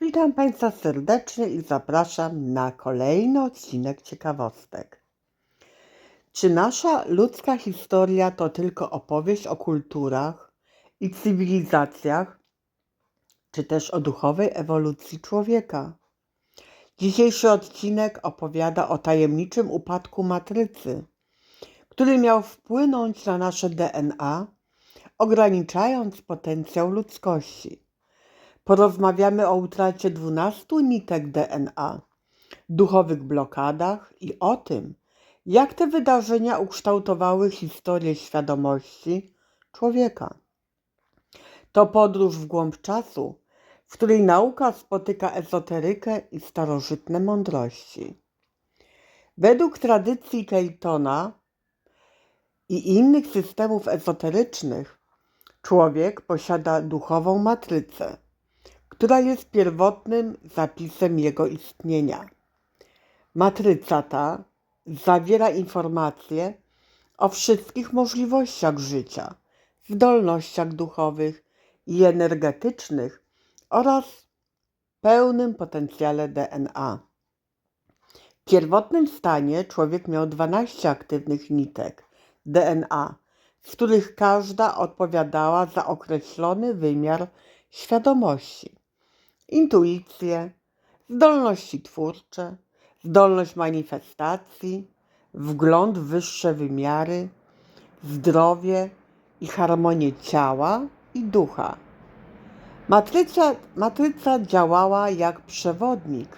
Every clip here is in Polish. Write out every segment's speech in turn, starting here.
Witam Państwa serdecznie i zapraszam na kolejny odcinek ciekawostek. Czy nasza ludzka historia to tylko opowieść o kulturach i cywilizacjach, czy też o duchowej ewolucji człowieka? Dzisiejszy odcinek opowiada o tajemniczym upadku matrycy, który miał wpłynąć na nasze DNA, ograniczając potencjał ludzkości. Porozmawiamy o utracie 12 nitek DNA, duchowych blokadach i o tym, jak te wydarzenia ukształtowały historię świadomości człowieka. To podróż w głąb czasu, w której nauka spotyka ezoterykę i starożytne mądrości. Według tradycji Keltona i innych systemów ezoterycznych, człowiek posiada duchową matrycę, która jest pierwotnym zapisem jego istnienia. Matryca ta zawiera informacje o wszystkich możliwościach życia, zdolnościach duchowych i energetycznych oraz pełnym potencjale DNA. W pierwotnym stanie człowiek miał 12 aktywnych nitek DNA, z których każda odpowiadała za określony wymiar świadomości, intuicję, zdolności twórcze, zdolność manifestacji, wgląd w wyższe wymiary, zdrowie i harmonię ciała i ducha. Matryca, matryca działała jak przewodnik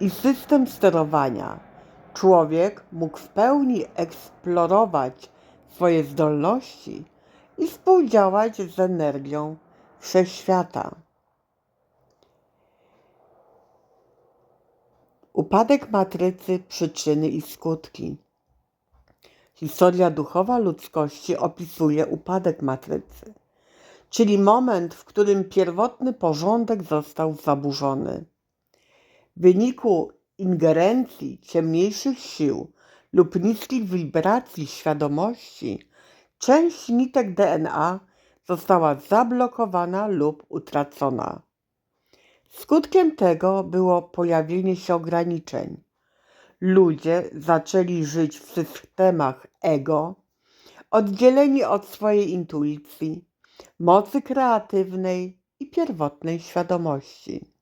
i system sterowania. Człowiek mógł w pełni eksplorować swoje zdolności i współdziałać z energią wszechświata. Upadek matrycy, przyczyny i skutki. Historia duchowa ludzkości opisuje upadek matrycy, czyli moment, w którym pierwotny porządek został zaburzony. W wyniku ingerencji ciemniejszych sił lub niskich wibracji świadomości, część nitek DNA została zablokowana lub utracona. Skutkiem tego było pojawienie się ograniczeń. Ludzie zaczęli żyć w systemach ego, oddzieleni od swojej intuicji, mocy kreatywnej i pierwotnej świadomości.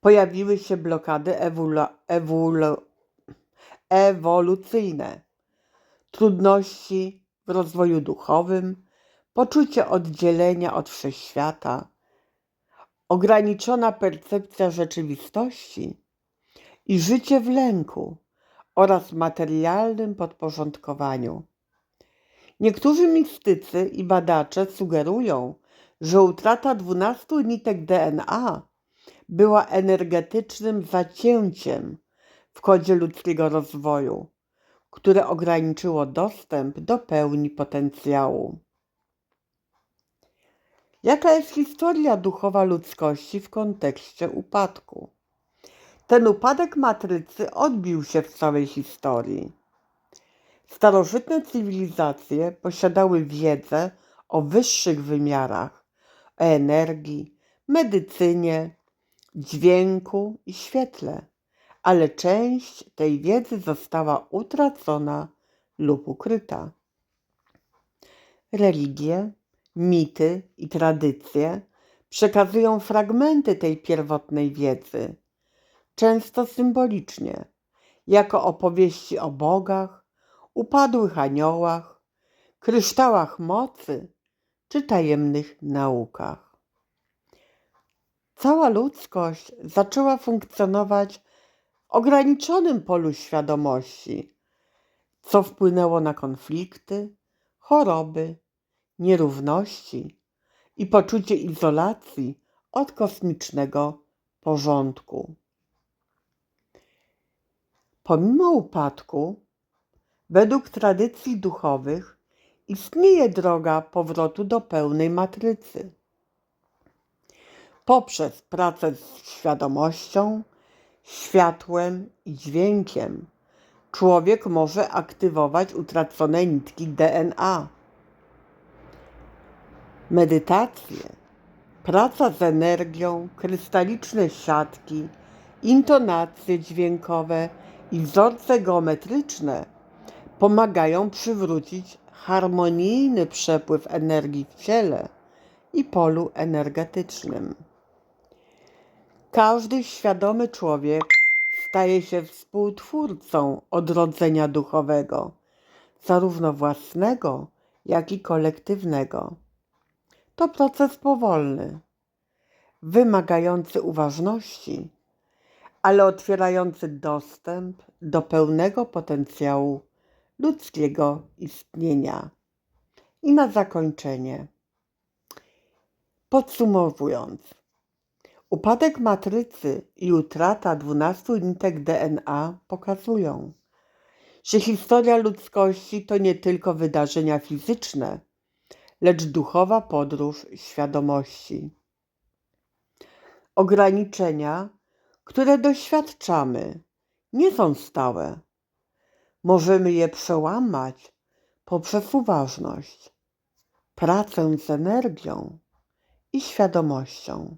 Pojawiły się blokady ewolu- ewolu- ewolucyjne, trudności w rozwoju duchowym, poczucie oddzielenia od wszechświata, ograniczona percepcja rzeczywistości i życie w lęku oraz materialnym podporządkowaniu. Niektórzy mistycy i badacze sugerują, że utrata 12 nitek DNA była energetycznym zacięciem w kodzie ludzkiego rozwoju, które ograniczyło dostęp do pełni potencjału. Jaka jest historia duchowa ludzkości w kontekście upadku? Ten upadek matrycy odbił się w całej historii. Starożytne cywilizacje posiadały wiedzę o wyższych wymiarach, o energii, medycynie, dźwięku i świetle, ale część tej wiedzy została utracona lub ukryta. Religie, mity i tradycje przekazują fragmenty tej pierwotnej wiedzy, często symbolicznie, jako opowieści o bogach, upadłych aniołach, kryształach mocy czy tajemnych naukach. Cała ludzkość zaczęła funkcjonować w ograniczonym polu świadomości, co wpłynęło na konflikty, choroby, nierówności i poczucie izolacji od kosmicznego porządku. Pomimo upadku, według tradycji duchowych, istnieje droga powrotu do pełnej matrycy. Poprzez pracę z świadomością, światłem i dźwiękiem, człowiek może aktywować utracone nitki DNA medytacje, Praca z energią, krystaliczne siatki, intonacje dźwiękowe i wzorce geometryczne pomagają przywrócić harmonijny przepływ energii w ciele i polu energetycznym. Każdy świadomy człowiek staje się współtwórcą odrodzenia duchowego, zarówno własnego, jak i kolektywnego. To proces powolny, wymagający uważności, ale otwierający dostęp do pełnego potencjału ludzkiego istnienia. I na zakończenie, podsumowując, upadek matrycy i utrata 12 nitek DNA pokazują, że historia ludzkości to nie tylko wydarzenia fizyczne, lecz duchowa podróż świadomości. Ograniczenia, które doświadczamy, nie są stałe. Możemy je przełamać poprzez uważność, pracę z energią i świadomością.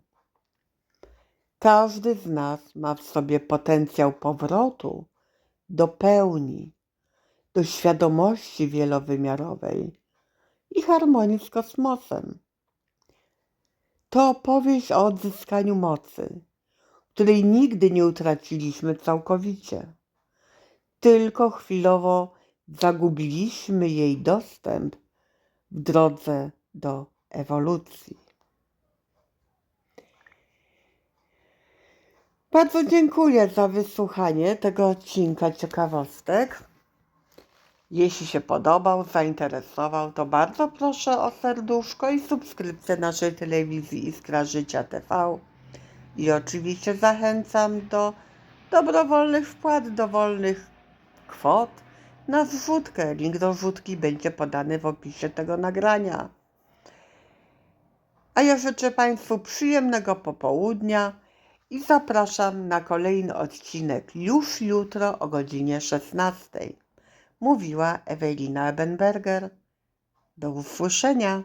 Każdy z nas ma w sobie potencjał powrotu do pełni, do świadomości wielowymiarowej i harmonii z kosmosem. To opowieść o odzyskaniu mocy, której nigdy nie utraciliśmy całkowicie. Tylko chwilowo zagubiliśmy jej dostęp w drodze do ewolucji. Bardzo dziękuję za wysłuchanie tego odcinka ciekawostek. Jeśli się podobał, zainteresował, to bardzo proszę o serduszko i subskrypcję naszej telewizji Iskra Życia TV. I oczywiście zachęcam do dobrowolnych wpłat, dowolnych kwot na zrzutkę. Link do zrzutki będzie podany w opisie tego nagrania. A ja życzę Państwu przyjemnego popołudnia i zapraszam na kolejny odcinek już jutro o godzinie 16. Mówiła Ewelina Ebenberger. Do usłyszenia.